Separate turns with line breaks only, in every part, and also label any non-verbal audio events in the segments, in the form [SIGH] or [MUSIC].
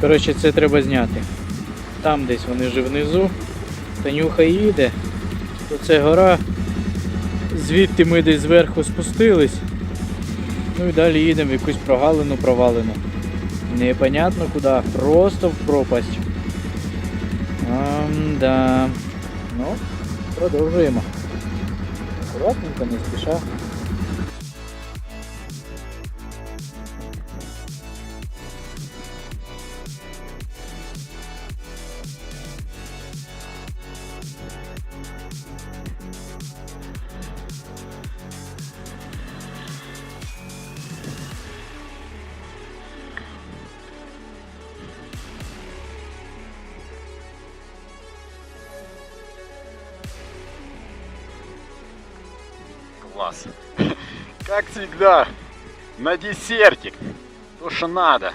Коротше, це треба зняти. Там десь вони вже внизу. Танюха їде. То це гора. Звідти ми десь зверху спустились. Ну і далі їдемо в якусь прогалину провалену. Непонятно куди, просто в пропасть. Ам, да. Ну, продовжуємо. Акуратненько, не спіша.
Класс. [LAUGHS] Как всегда, на десертик. То, что надо.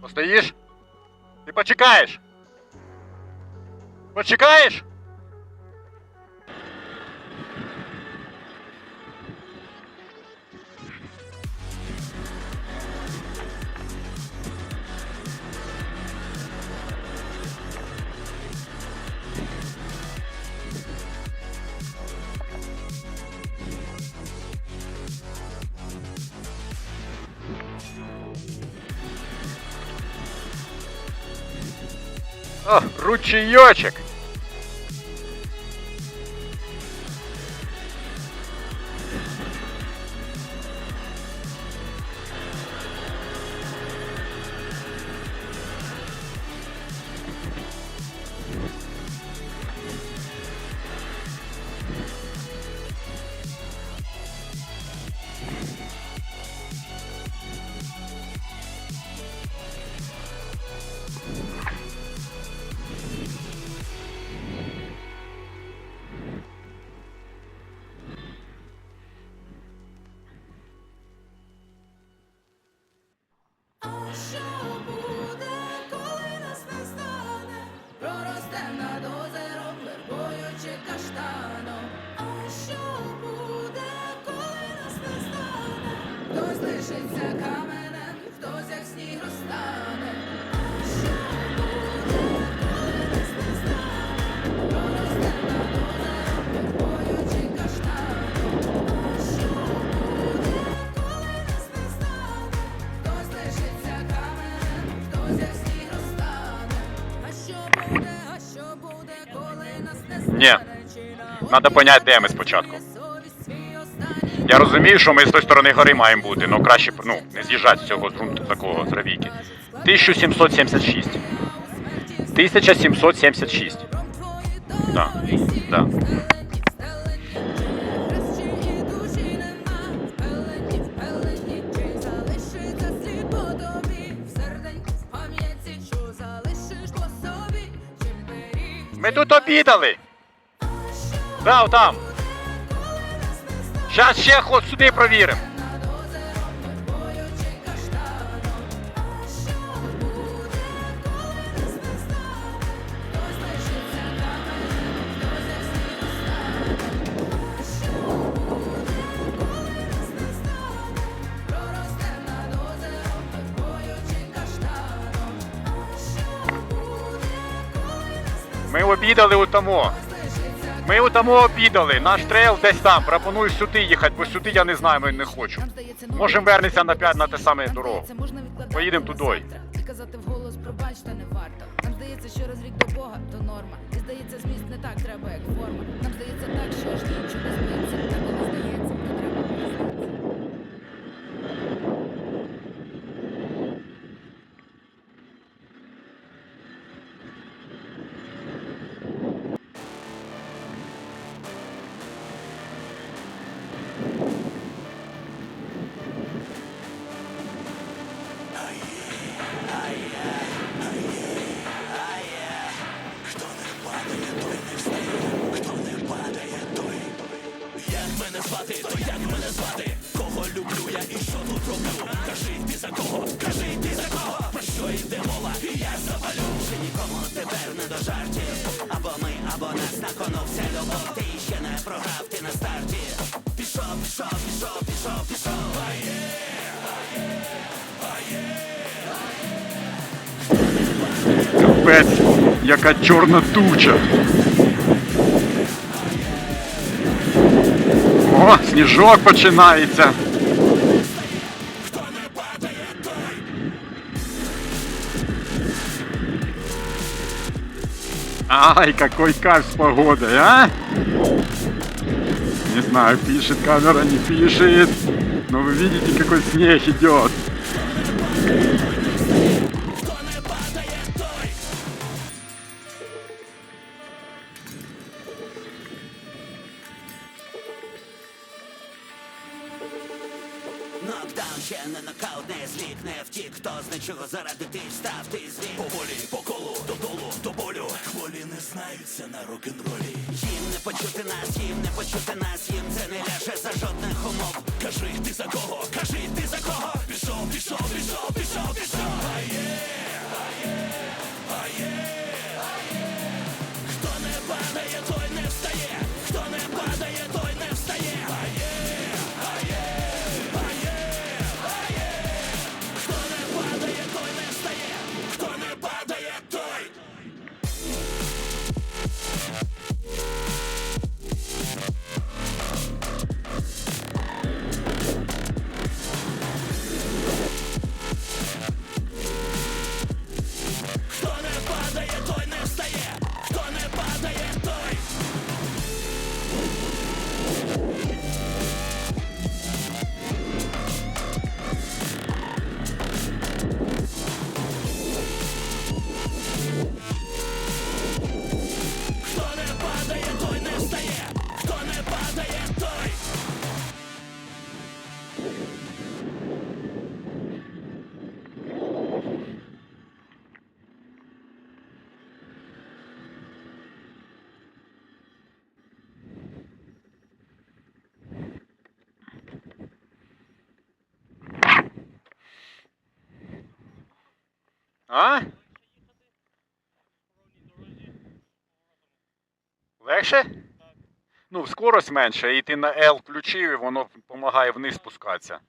Постоишь? Ты почекаєш? Почекаешь? О,
лишиться каменем, хтось як сніг розтане. Що буде, коли нас не стане? Хтось лишиться каменем, хтось як сніг. А що буде, а що буде, коли нас не стане?
Ні. Надо понять, де ми спочатку. Я розумію, що ми з тої сторони гори маємо бути, але краще ну, не з'їжджати з цього ґрунту такого з равійки. 1776. 1776. Да, да. Ми тут обідали. Да, там. Зараз ще ход сюди провіримо. Ми обідали у тому. Ми у тому обідали. Наш трейл десь там. Пропоную сюди їхати, бо сюди я не знаю, ми не хочу. Можемо вернутися на п'ять на те саме дорогу. Поїдемо туди.
Казати вголос, пробачте, не варто. Нам здається, що розрік до Бога то норма. І здається, зміст не так треба, як форма. Нам здається так, що ж нічого
яка чорна туча. О, сніжок починається. Ай, какой кайф с погодой, а? Не знаю, пишет камера, не пишет. Но вы видите, какой снег идет.
Знаються на рок-н-ролі. Їм не почути нас, їм не почути нас, їм це не ляже за жодних умов. Кажи, ти за кого, кажи, ти за кого? Пішов, пішов, пішов, пішов, пішов. А є, А?
Легше? Ну, скорость менше, і ти на L включив, і воно допомагає вниз спускатися.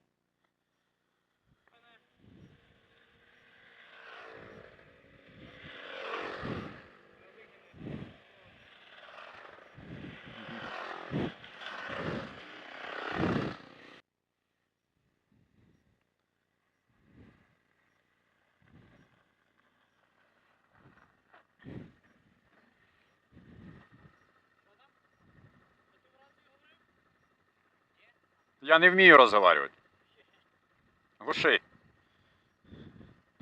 Я не вмію розговарювати. Глуши.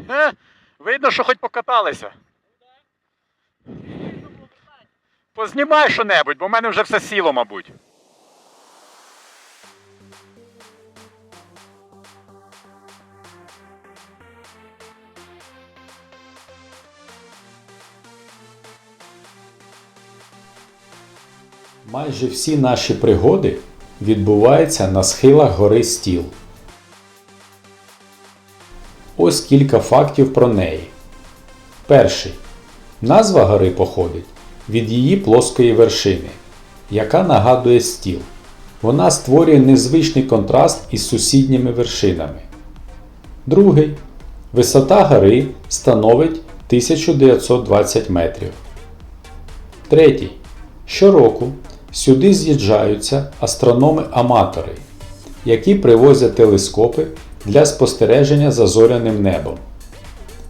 Е, видно, що хоч покаталися. Познімай що-небудь, бо в мене вже все сіло, мабуть.
Майже всі наші пригоди відбуваються на схилах гори Стіл. Ось кілька фактів про неї. Перший. Назва гори походить від її плоскої вершини, яка нагадує стіл. Вона створює незвичний контраст із сусідніми вершинами. Другий. Висота гори становить 1920 метрів. Третій. Щороку сюди з'їжджаються астрономи-аматори, які привозять телескопи для спостереження за зоряним небом.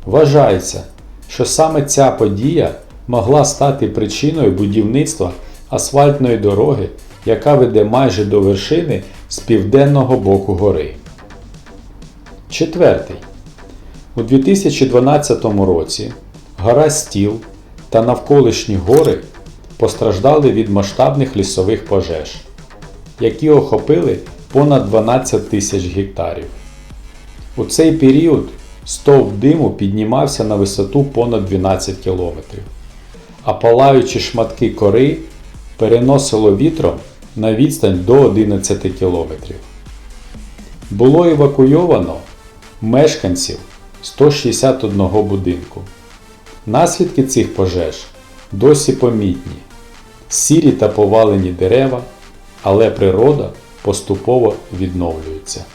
Вважається, що саме ця подія могла стати причиною будівництва асфальтної дороги, яка веде майже до вершини з південного боку гори. Четвертий. У 2012 році гора Стіл та навколишні гори постраждали від масштабних лісових пожеж, які охопили понад 12 тисяч гектарів. У цей період стовп диму піднімався на висоту понад 12 кілометрів, а палаючі шматки кори переносило вітром на відстань до 11 кілометрів. Було евакуйовано мешканців 161 будинку. Наслідки цих пожеж досі помітні. Сірі та повалені дерева, але природа поступово відновлюється.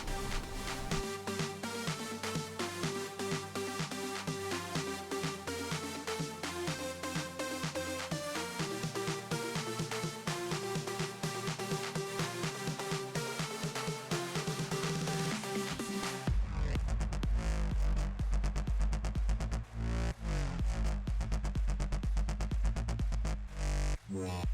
Yeah.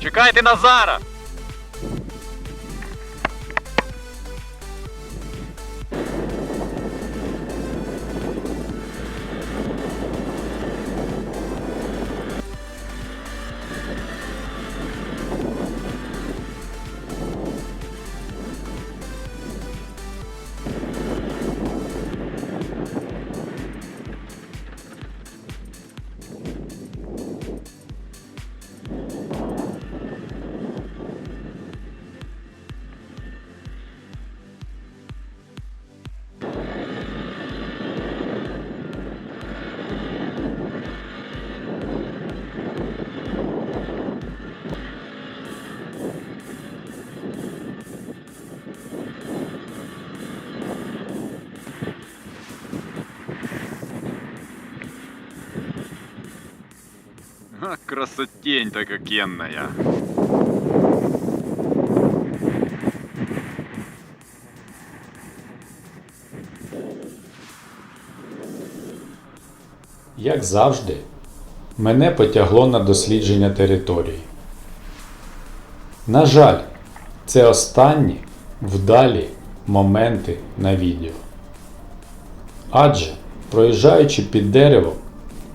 Чекайте Назара! Красотень-то какенная.
Як завжди, мене потягло на дослідження території. На жаль, це останні вдалі моменти на відео. Адже, проїжджаючи під деревом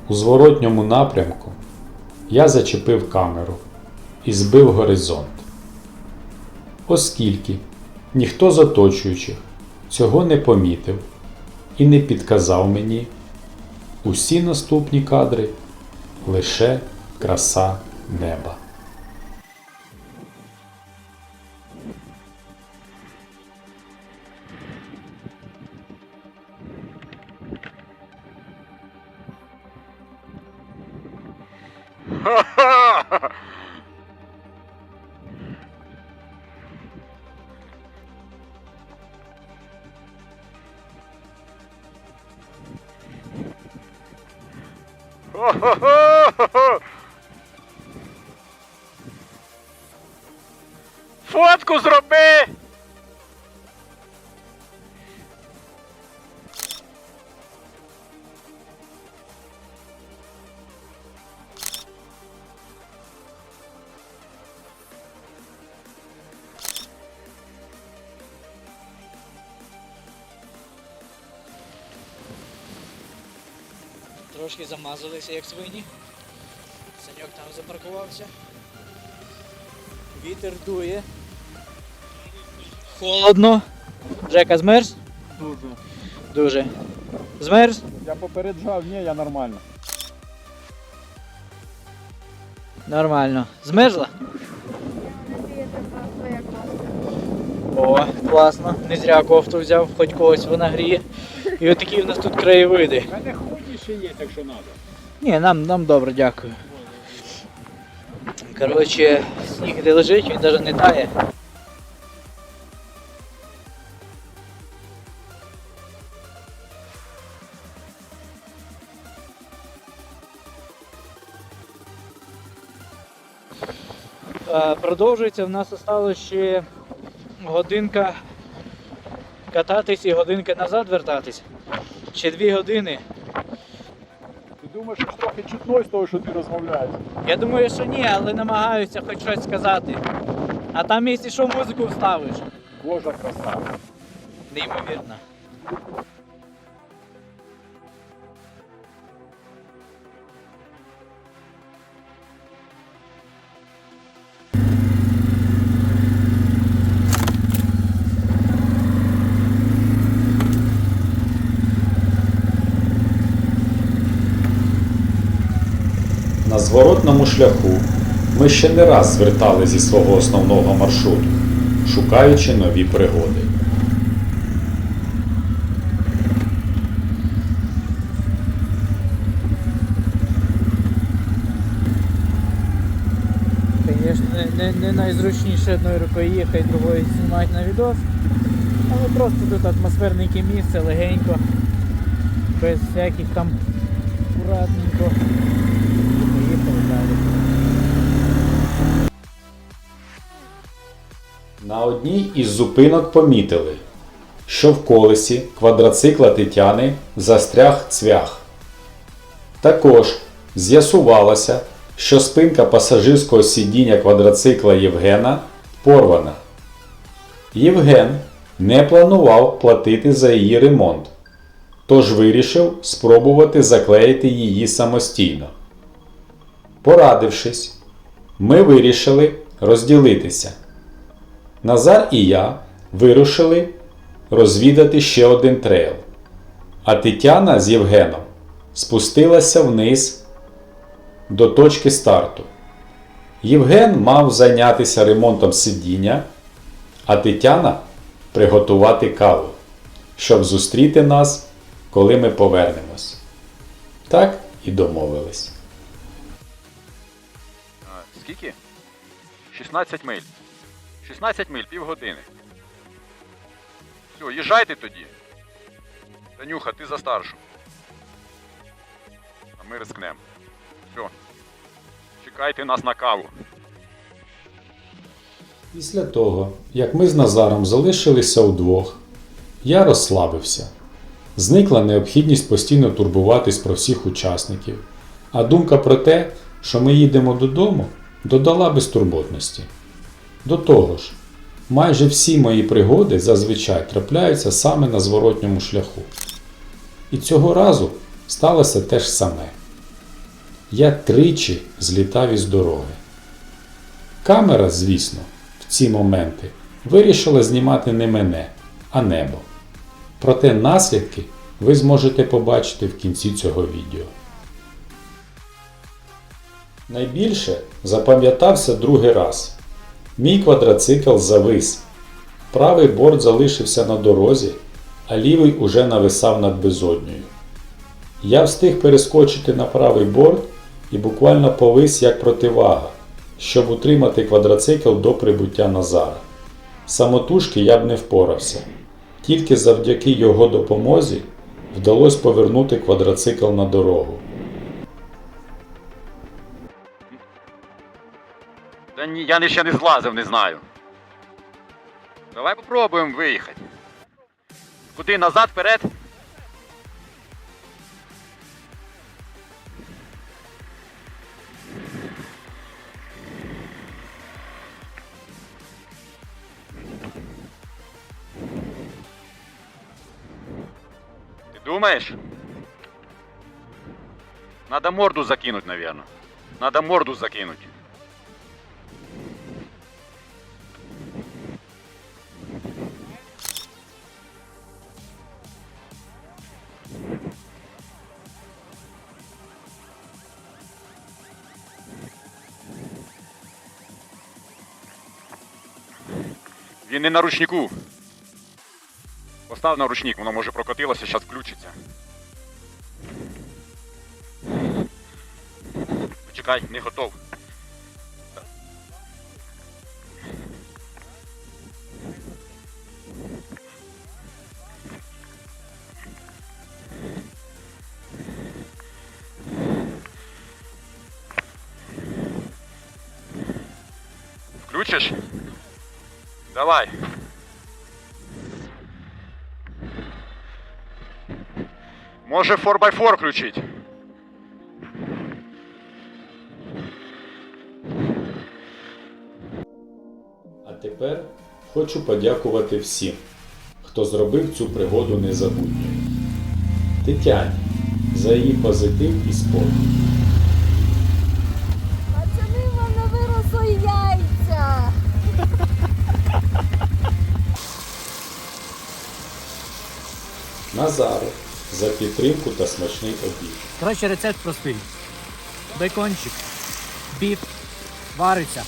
у зворотньому напрямку, я зачепив камеру і збив горизонт. Оскільки ніхто з оточуючих цього не помітив і не підказав мені, Усі наступні кадри лише краса неба.
Ha [LAUGHS] ha!
Трошки замазалися, як свині. Саньок там запаркувався. Вітер дує. Холодно. Жека змерз?
Дуже.
Дуже. Змерз?
Я попереджав, ні, я нормально.
Нормально. Змерзла? О, класно. Не зря кофту взяв, хоч когось вона гріє. І отакі в нас тут краєвиди.
Ще якщо треба.
Ні, нам, нам добре, дякую. Коротше, сніг де лежить, він навіть не тає. Продовжується, в нас осталось ще годинка кататись і годинка назад вертатись. Ще дві години.
Думаєш, що трохи чутно з того, що ти розмовляєш.
Я думаю, що ні, але намагаюся хоч щось сказати. А там, якщо що, музику вставиш.
Божа краса.
Неймовірно.
Зворотному шляху ми ще не раз звертали зі свого основного маршруту, шукаючи нові пригоди.
Звісно, не, не найзручніше одною рукою їхати, другою знімати на відос. Але просто тут атмосферненьке місце, легенько, без всяких там акуратненько.
На одній із зупинок помітили, що в колесі квадроцикла Тетяни застряг цвях. Також з'ясувалося, що спинка пасажирського сидіння квадроцикла Євгена порвана. Євген не планував платити за її ремонт, тож вирішив спробувати заклеїти її самостійно. Порадившись, ми вирішили розділитися. Назар і я вирушили розвідати ще один трейл. А Тетяна з Євгеном спустилася вниз до точки старту. Євген мав зайнятися ремонтом сидіння, а Тетяна приготувати каву, щоб зустріти нас, коли ми повернемось. Так і домовились.
Скільки? 16 миль. 16 миль, півгодини. Все, їжджайте тоді. Танюха, ти за старшу. А ми рискнемо. Все. Чекайте нас на каву.
Після того, як ми з Назаром залишилися удвох, я розслабився. Зникла необхідність постійно турбуватись про всіх учасників, а думка про те, що ми їдемо додому, додала безтурботності. До того ж, майже всі мої пригоди зазвичай трапляються саме на зворотньому шляху. І цього разу сталося те ж саме. Я тричі злітав із дороги. Камера, звісно, в ці моменти вирішила знімати не мене, а небо. Проте наслідки ви зможете побачити в кінці цього відео. Найбільше запам'ятався другий раз. Мій квадроцикл завис. Правий борт залишився на дорозі, а лівий уже нависав над безоднею. Я встиг перескочити на правий борт і буквально повис як противага, щоб утримати квадроцикл до прибуття Назара. Самотужки я б не впорався. Тільки завдяки його допомозі вдалося повернути квадроцикл на дорогу.
Та ні, я ще не злазив, не знаю. Давай попробуємо виїхати. Куди назад, вперед? Ти думаєш? Надо морду закинуть, наверное. Надо морду закинуть. Не на ручнику. Постав на ручник, воно може прокотилося, зараз включиться. Почекай, не готов. Давай. Може 4х4 включить.
А тепер хочу подякувати всім, хто зробив цю пригоду незабутньою. Тетяні за її позитив і спокій. Назару за підтримку та смачний обід.
Коротше, рецепт простий. Бекончик, біф, вариться.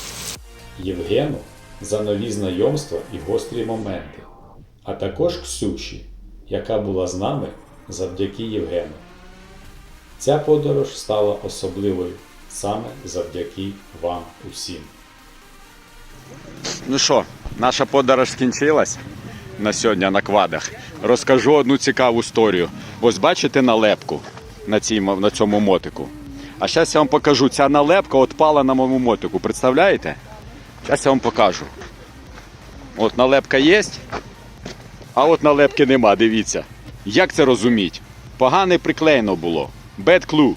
Євгену за нові знайомства і гострі моменти, а також Ксюші, яка була з нами завдяки Євгену. Ця подорож стала особливою саме завдяки вам усім.
Ну що, наша подорож скінчилась на сьогодні на квадах. Розкажу одну цікаву історію. Ось бачите налепку на, цій, на цьому мотику. А зараз я вам покажу. Ця налепка отпала на моєму мотику. Представляєте? Зараз я вам покажу. От налепка є, а от налепки нема. Дивіться. Як це розуміть? Погане приклеєно було. Bad clue.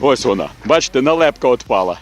Ось вона. Бачите, налепка отпала.